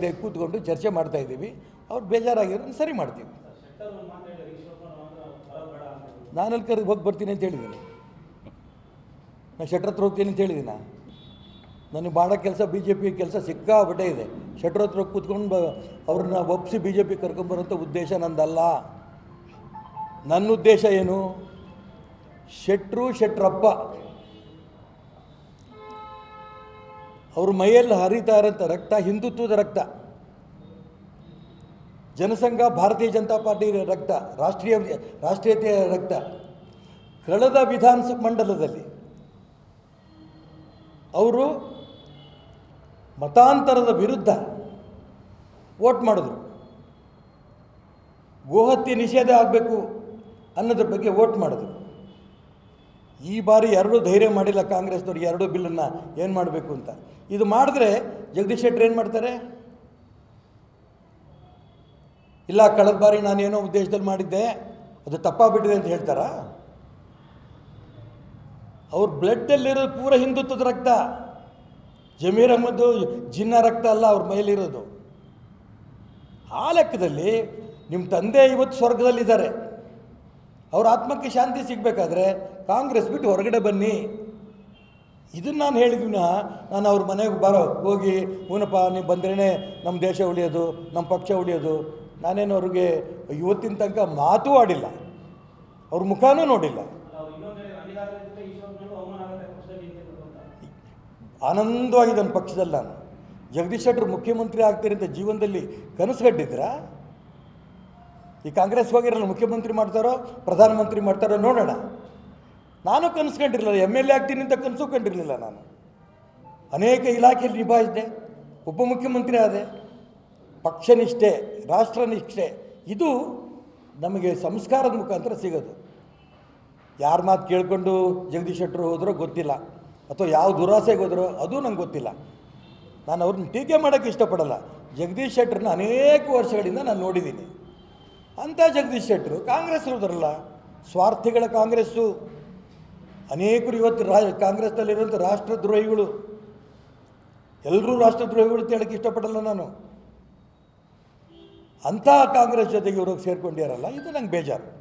ಕೂತ್ಕೊಂಡು ಚರ್ಚೆ ಮಾಡ್ತಾ ಇದ್ದೀವಿ. ಅವ್ರು ಬೇಜಾರಾಗಿರೋದನ್ನ ಸರಿ ಮಾಡ್ತೀವಿ. ನಾನು ಅಲ್ಲಿ ಕರೆದು ಹೋಗಿ ಬರ್ತೀನಿ ಅಂತ ಹೇಳಿದ್ದೀನಿ. ನಾನು ಶೆಟ್ರ್ ಹತ್ರ ಹೋಗ್ತೀನಿ ಅಂತ ಹೇಳಿದ್ದೀನ ನನಗೆ ಮಾಡೋ ಕೆಲಸ ಬಿ ಜೆ ಪಿ ಕೆಲಸ ಸಿಕ್ಕಾಪಟ್ಟೆ ಇದೆ. ಶೆಟ್ರ್ ಹತ್ರ ಹೋಗಿ ಕೂತ್ಕೊಂಡು ಅವ್ರನ್ನ ಒಪ್ಪಿಸಿ ಬಿ ಜೆ ಪಿ ಕರ್ಕೊಂಬರೋಂಥ ಉದ್ದೇಶ ನಂದಲ್ಲ. ನನ್ನ ಉದ್ದೇಶ ಏನು? ಶೆಟ್ರು ಶೆಟ್ರಪ್ಪ. ಅವ್ರ ಮೈಯಲ್ಲಿ ಹರಿತಾ ಇರೋಂಥ ರಕ್ತ ಹಿಂದುತ್ವದ ರಕ್ತ. ಜನಸಂಘ, ಭಾರತೀಯ ಜನತಾ ಪಾರ್ಟಿ ರಕ್ತ, ರಾಷ್ಟ್ರೀಯ, ರಾಷ್ಟ್ರೀಯತೆಯ ರಕ್ತ. ಕಳೆದ ವಿಧಾನಸಭಾ ಮಂಡಲದಲ್ಲಿ ಅವರು ಮತಾಂತರದ ವಿರುದ್ಧ ವೋಟ್ ಮಾಡಿದ್ರು. ಗೋಹತ್ಯೆ ನಿಷೇಧ ಆಗಬೇಕು ಅನ್ನೋದ್ರ ಬಗ್ಗೆ ವೋಟ್ ಮಾಡಿದ್ರು. ಈ ಬಾರಿ ಎರಡೂ ಧೈರ್ಯ ಮಾಡಿಲ್ಲ ಕಾಂಗ್ರೆಸ್ನವ್ರು ಎರಡೂ ಬಿಲ್ಲನ್ನು ಏನು ಮಾಡಬೇಕು ಅಂತ. ಇದು ಮಾಡಿದ್ರೆ ಜಗದೀಶ್ ಶೆಟ್ಟರ್ ಏನು ಮಾಡ್ತಾರೆ? ಇಲ್ಲ, ಕಳೆದ ಬಾರಿ ನಾನೇನೋ ಉದ್ದೇಶದಲ್ಲಿ ಮಾಡಿದ್ದೆ, ಅದು ತಪ್ಪಾಗ್ಬಿಟ್ಟಿದೆ ಅಂತ ಹೇಳ್ತಾರಾ? ಅವ್ರ ಬ್ಲಡ್ಡಲ್ಲಿರೋದು ಪೂರ ಹಿಂದುತ್ವದ ರಕ್ತ. ಜಮೀರ್ ಅಹಮದ್ ಜಿನ್ನ ರಕ್ತ ಅಲ್ಲ ಅವ್ರ ಮೈಲಿರೋದು ಆ ಲೆಕ್ಕದಲ್ಲಿ ನಿಮ್ಮ ತಂದೆ ಇವತ್ತು ಸ್ವರ್ಗದಲ್ಲಿದ್ದಾರೆ. ಅವ್ರ ಆತ್ಮಕ್ಕೆ ಶಾಂತಿ ಸಿಗಬೇಕಾದ್ರೆ ಕಾಂಗ್ರೆಸ್ ಬಿಟ್ಟು ಹೊರಗಡೆ ಬನ್ನಿ. ಇದನ್ನು ನಾನು ಹೇಳಿದ್ವಿನ ನಾನು ಅವ್ರ ಮನೆಗೆ ಬರೋ, ಹೋಗಿ, ಹೂನಪ್ಪ, ನೀವು ಬಂದ್ರೇ ನಮ್ಮ ದೇಶ ಉಳಿಯೋದು ನಮ್ಮ ಪಕ್ಷ ಉಳಿಯೋದು. ನಾನೇನು ಅವ್ರಿಗೆ ಇವತ್ತಿನ ತನಕ ಮಾತೂ ಆಡಿಲ್ಲ. ಅವ್ರ ಮುಖಾನೂ ನೋಡಿಲ್ಲ. ಆನಂದವಾಗಿದೆ ನನ್ನ ಪಕ್ಷದಲ್ಲಿ ನಾನು. ಜಗದೀಶ್ ಶೆಟ್ಟರು ಮುಖ್ಯಮಂತ್ರಿ ಆಗ್ತೀರಿ ಅಂತ ಜೀವನದಲ್ಲಿ ಕನಸು ಕಟ್ಟಿದ್ರಾ ಈ ಕಾಂಗ್ರೆಸ್ ಹೋಗಿರಲ್ಲ, ಮುಖ್ಯಮಂತ್ರಿ ಮಾಡ್ತಾರೋ, ಪ್ರಧಾನಮಂತ್ರಿ ಮಾಡ್ತಾರೋ ನೋಡೋಣ. ನಾನು ಕನಸು ಕಂಡಿರಲಿಲ್ಲ ಎಂ ಎಲ್ ಎ ಆಗ್ತೀನಿ ಅಂತ ಕನಸು ಕಂಡಿರಲಿಲ್ಲ ನಾನು. ಅನೇಕ ಇಲಾಖೆಯಲ್ಲಿ ನಿಭಾಯಿಸಿದೆ ಉಪಮುಖ್ಯಮಂತ್ರಿ ಆದೆ ಪಕ್ಷನಿಷ್ಠೆ ರಾಷ್ಟ್ರನಿಷ್ಠೆ ಇದು ನಮಗೆ ಸಂಸ್ಕಾರದ ಮುಖಾಂತರ ಸಿಗೋದು. ಯಾರ ಮಾತು ಕೇಳಿಕೊಂಡು ಜಗದೀಶ್ ಶೆಟ್ಟರು ಹೋದರೋ ಗೊತ್ತಿಲ್ಲ, ಅಥವಾ ಯಾವ ದುರಾಸೆಗೆ ಹೋದ್ರೋ ಅದು ನಂಗೆ ಗೊತ್ತಿಲ್ಲ. ನಾನು ಅವ್ರನ್ನ ಟೀಕೆ ಮಾಡೋಕ್ಕೆ ಇಷ್ಟಪಡಲ್ಲ. ಜಗದೀಶ್ ಶೆಟ್ಟರನ್ನ ಅನೇಕ ವರ್ಷಗಳಿಂದ ನಾನು ನೋಡಿದ್ದೀನಿ. ಅಂಥ ಜಗದೀಶ್ ಶೆಟ್ಟರು ಕಾಂಗ್ರೆಸ್ ಇರೋದ್ರಲ್ಲ ಸ್ವಾರ್ಥಿಗಳ ಕಾಂಗ್ರೆಸ್ಸು. ಅನೇಕರು ಇವತ್ತು ರಾ, ಕಾಂಗ್ರೆಸ್ನಲ್ಲಿರುವಂಥ ರಾಷ್ಟ್ರದ್ರೋಹಿಗಳು. ಎಲ್ಲರೂ ರಾಷ್ಟ್ರದ್ರೋಹಿಗಳು ಅಂತ ಹೇಳಕ್ಕೆ ಇಷ್ಟಪಡಲ್ಲ ನಾನು. ಅಂಥ ಕಾಂಗ್ರೆಸ್ ಜೊತೆಗೆ ಇವ್ರಿಗೆ ಸೇರ್ಕೊಂಡಿರಲ್ಲ ಇದು ನಂಗೆ ಬೇಜಾರು.